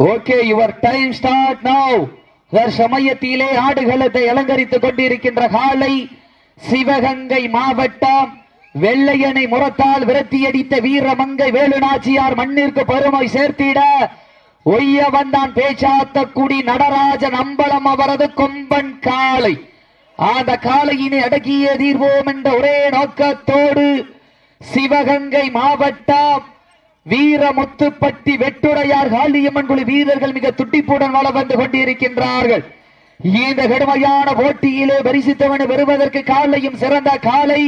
Okay your time start now சமயத்திலே ஆடுகளத்தை அலங்கரித்துக் கொண்டிருக்கின்ற காலை சிவகங்கை மாவட்டம் வெள்ளையனை முறத்தால் விரட்டியடித்த வீரமங்கை வேலுநாச்சியார் மண்ணிற்கு பெருமை சேர்த்திட ஒய்ய வந்தான் பேச்சாத்த குடி நடராஜன் அம்பலம் அவரது கொம்பன் காலை அந்த காலையினை அடக்கிய தீர்வோம் என்ற ஒரே நோக்கத்தோடு சிவகங்கை மாவட்டம் வீரமுத்துப்பட்டி வெட்டுடையார் காளியம்மன் குழு வீரர்கள் மிக துட்டிப்புடன் வள வந்து கொண்டிருக்கின்றார்கள். இந்த கடுமையான போட்டியிலே பரிசித்தவனை பெறுவதற்கு காலையும் சிறந்த காலை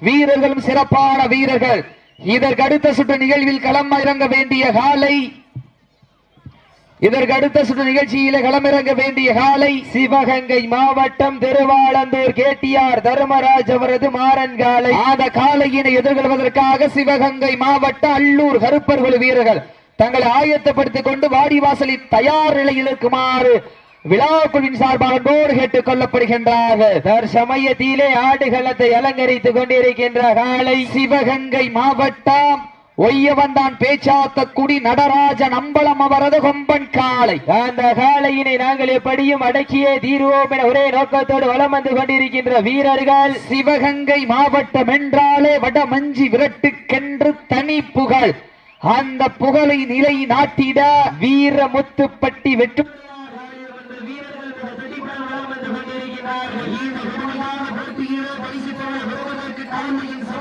வீரர்களும் சிறப்பான வீரர்கள். இதற்கு அடுத்த சுற்று நிகழ்வில் களம் இறங்க வேண்டிய காலை இதற்கு அடுத்த சுற்று நிகழ்ச்சியில களமிறங்க வேண்டிய காலை சிவகங்கை மாவட்டம் திருவாளந்தூர் கேட்டியார் தர்மராஜ் அவரது மாறன் காலை. அந்த காலையினை எதிர்கொள்வதற்காக சிவகங்கை மாவட்ட அல்லூர் கருப்பர் குழு வீரர்கள் தங்களை ஆயத்தப்படுத்திக் கொண்டு வாடிவாசலின் தயார் நிலையில் இருக்குமாறு விழாக்குழுவின் சார்பாக அன்போடு கேட்டுக் கொள்ளப்படுகின்றார்கள். தற்சமயத்திலே ஆடுகளத்தை அலங்கரித்துக் கொண்டிருக்கின்ற காலை சிவகங்கை மாவட்டம் ஒய்யவந்தான் பேச்சாத்த குடி நடராஜன் அம்பலம் அவரது கொம்பன் காளை. அந்த காளையினை நாங்கள் எப்படியும் அடக்கியே தீர்வோம் என ஒரே நோக்கத்தோடு வலம் வந்து கொண்டிருக்கின்ற வீரர்கள். சிவகங்கை மாவட்டம் என்றாலே வடமஞ்சி விரட்டுக்கென்று தனி புகழ். அந்த புகழை நிலை நாட்டிட வீரமுத்துப்பட்டி வெற்று வீரர்களும்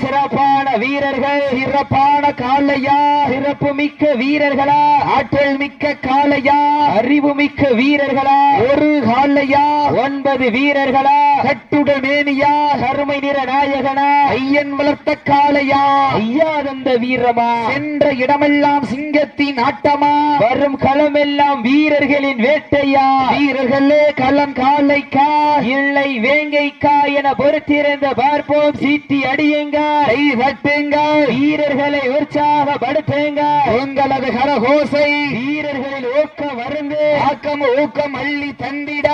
சிறப்பான வீரர்கள் சிறப்பான காலையா சிறப்பு மிக்க வீரர்களா ஆற்றல் மிக்க காலையா அறிவு மிக்க வீரர்களா ஒரு காலையா ஒன்பது வீரர்களா கட்டுடல் மேனியா கருமை நிற நாயகனா ஐயன் வளர்த்த காலையா ஐயா தந்த வீரமா சென்ற இடமெல்லாம் சிங்கத்தின் ஆட்டமா வரும் களமெல்லாம் வீரர்களின் வேட்டையா வீரர்களே களம் காளைக்கா இல்லை வேங்கைக்கா என பொறுத்திருந்த பார்ப்போம் சீட்டி அடியுங்க கை தட்டுங்க வீரர்களை உற்சாகப்படுத்துங்க. உங்களது கரகோசை. வீரர்களில் ஊக்கம் வருந்து ஆக்கம் ஊக்கம் அள்ளி தந்திட.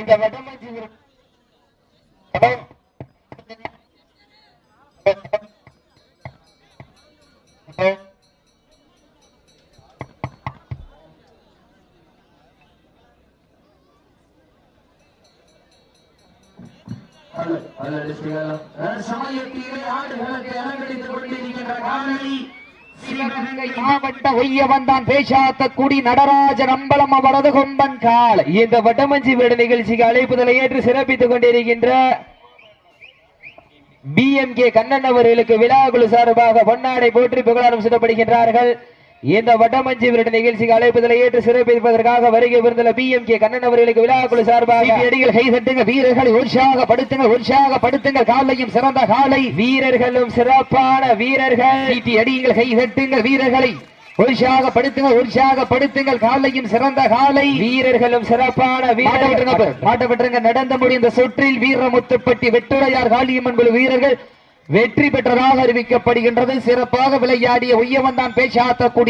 இந்த வடமஞ்சி சமயத்திலே ஆடுகளத்தை அலங்கரித்துக் கொண்டிருக்கின்ற காலை சிவகங்கை மாவட்ட ஒய்யவந்தான் பேசாத்த குடி நடராஜன் அம்பலம் அவரது கொம்பன் கால். இந்த வட்டமஞ்சி வீடு நிகழ்ச்சிக்கு அழைப்புதலை ஏற்று சிறப்பித்துக் கொண்டிருக்கின்ற கே கண்ணன் அவர்களுக்கு விழாக்குழு சார்பாக பொன்னாடை போற்றி புகழாரம் சுடப்படுகின்றார்கள் இந்த வட்டமஞ்சி விருது நிகழ்ச்சிக்கு அழைப்புதலை ஏற்று சிறப்பிப்பதற்காக வருகை விருந்துள்ள பிஎம்கே கண்ணன் அவர்களுக்கு விழாக்குழு சார்பாக அடிகள் கை தட்டுங்க வீரர்களை உற்சாகப்படுத்துங்க உற்சாகப்படுத்துங்க. காலையும் சிறந்த காலை. வீரர்களும் சிறப்பான வீரர்கள். அடியுங்கள் கை தட்டுங்க வீரர்களை உற்சாகப்படுத்துங்க உற்சாகப்படுத்துங்கள் காலையும் சிறந்த காலை. வீரர்களும் சிறப்பான வீரர்கள். நடந்த முடிந்த சுற்றில் வீரமுத்துப்பட்டி வெட்டுடையார் காளியம்மன் குழு வீரர்கள். வெற்றி பெற்றதாக அறிவிக்கப்படுகின்றது. சிறப்பாக விளையாடிய உய்யவந்தான் பேச்சாத்த குடி